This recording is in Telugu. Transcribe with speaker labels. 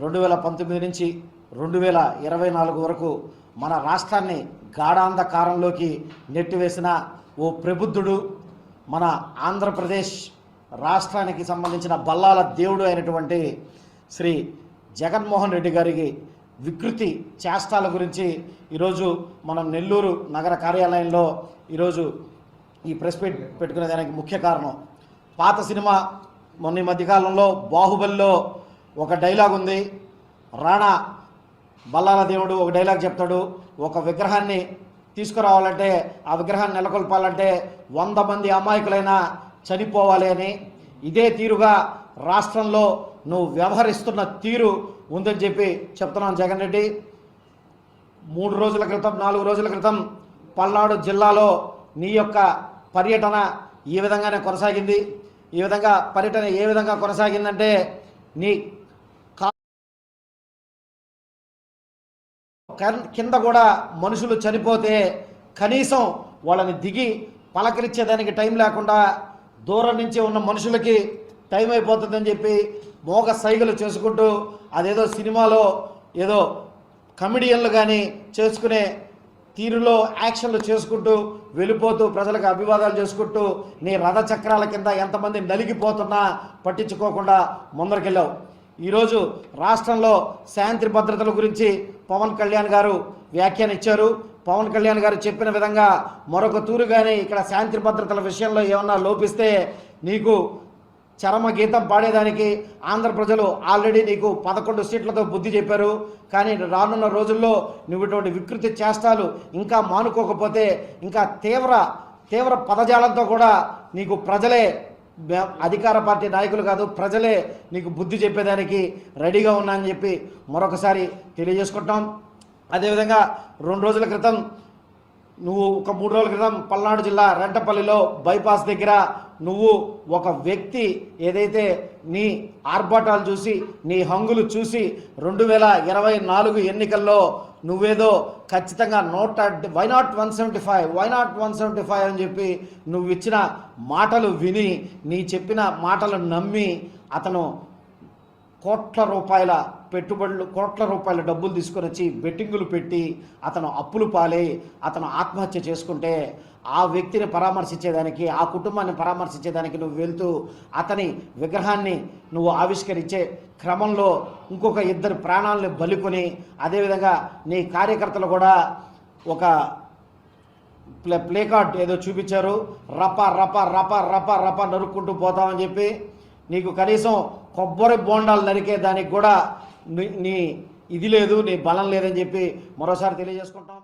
Speaker 1: రెండు వేల పంతొమ్మిది నుంచి రెండు వేల ఇరవై నాలుగు వరకు మన రాష్ట్రాన్ని గాఢాంధకారంలోకి నెట్టివేసిన ఓ ప్రబుద్ధుడు మన ఆంధ్రప్రదేశ్ రాష్ట్రానికి సంబంధించిన బల్లాల దేవుడు అయినటువంటి శ్రీ జగన్మోహన్ రెడ్డి గారికి వికృతి చేష్టాల గురించి ఈరోజు మనం నెల్లూరు నగర కార్యాలయంలో ఈరోజు ఈ ప్రెస్ మీట్ పెట్టుకునే దానికి ముఖ్య కారణం. పాత సినిమా మొన్న మధ్యకాలంలో బాహుబలిలో ఒక డైలాగ్ ఉంది. రాణా బల్లాల దేవుడు ఒక డైలాగ్ చెప్తాడు. ఒక విగ్రహాన్ని తీసుకురావాలంటే ఆ విగ్రహాన్ని నెలకొల్పాలంటే వంద మంది అమాయకులైనా చనిపోవాలి అని. ఇదే తీరుగా రాష్ట్రంలో నువ్వు వ్యవహరిస్తున్న తీరు ఉందని చెప్పి చెప్తున్నాను జగన్ రెడ్డి. మూడు రోజుల క్రితం నాలుగు రోజుల క్రితం పల్నాడు జిల్లాలో నీ యొక్క పర్యటన ఈ విధంగానే కొనసాగింది. ఈ విధంగా పర్యటన ఏ విధంగా కొనసాగిందంటే నీ కా కింద కూడా మనుషులు చనిపోతే కనీసం వాళ్ళని దిగి పలకరించేదానికి టైం లేకుండా దూరం నుంచి ఉన్న మనుషులకి టైం అయిపోతుందని చెప్పి మోగ సైగలు చేసుకుంటూ అదేదో సినిమాలో ఏదో కమెడియన్లు కానీ చేసుకునే తీరులో యాక్షన్లు చేసుకుంటూ వెళ్ళిపోతూ ప్రజలకు అభివాదాలు చేసుకుంటూ నీ రథ చక్రాల కింద ఎంతమంది నలిగిపోతున్నా పట్టించుకోకుండా ముందరికెళ్ళావు. ఈరోజు రాష్ట్రంలో శాంతి భద్రతల గురించి పవన్ కళ్యాణ్ గారు వ్యాఖ్యానిచ్చారు పవన్ కళ్యాణ్ గారు చెప్పిన విధంగా మరొక తూరు కానీ ఇక్కడ శాంతి భద్రతల విషయంలో ఏమన్నా లోపిస్తే నీకు చరమ గీతం పాడేదానికి ఆంధ్ర ప్రజలు ఆల్రెడీ నీకు పదకొండు సీట్లతో బుద్ధి చెప్పారు. కానీ రానున్న రోజుల్లో నువ్వు ఇటువంటి వికృతి చేష్టాలు ఇంకా మానుకోకపోతే ఇంకా తీవ్ర తీవ్ర పదజాలంతో కూడా నీకు ప్రజలే అధికార పార్టీ నాయకులు కాదు ప్రజలే నీకు బుద్ధి చెప్పేదానికి రెడీగా ఉన్నా అని చెప్పి మరొకసారి తెలియజేసుకుంటాం. అదేవిధంగా రెండు రోజుల క్రితం నువ్వు ఒక మూడు రోజుల క్రితం పల్నాడు జిల్లా రెంటపల్లిలో బైపాస్ దగ్గర నువ్వు ఒక వ్యక్తి ఏదైతే నీ ఆర్భాటాలు చూసి నీ హంగులు చూసి రెండు వేల ఇరవై నాలుగు ఎన్నికల్లో నువ్వేదో ఖచ్చితంగా నూట why not one seventy five why not one seventy five అని చెప్పి నువ్వు ఇచ్చిన మాటలు విని నీ చెప్పిన మాటలు నమ్మి అతను కోట్ల రూపాయల పెట్టుబడులు కోట్ల రూపాయల డబ్బులు తీసుకొని వచ్చి బెట్టింగులు పెట్టి అతను అప్పులు పాలి అతను ఆత్మహత్య చేసుకుంటే ఆ వ్యక్తిని పరామర్శించేదానికి ఆ కుటుంబాన్ని పరామర్శించేదానికి నువ్వు వెళ్తూ అతని విగ్రహాన్ని నువ్వు ఆవిష్కరించే క్రమంలో ఇంకొక ఇద్దరు ప్రాణాలను బలికొని అదేవిధంగా నీ కార్యకర్తలు కూడా ఒక ప్లే ప్లే కార్డ్ ఏదో చూపించారు. రప రప రప రప రప నరుక్కుంటూ పోతామని చెప్పి నీకు కనీసం కొబ్బరి బోండాలు నరికే దానికి కూడా నీ- నీ ఇది లేదు నీ బలం లేదని చెప్పి మరోసారి తెలియజేసుకుంటాం.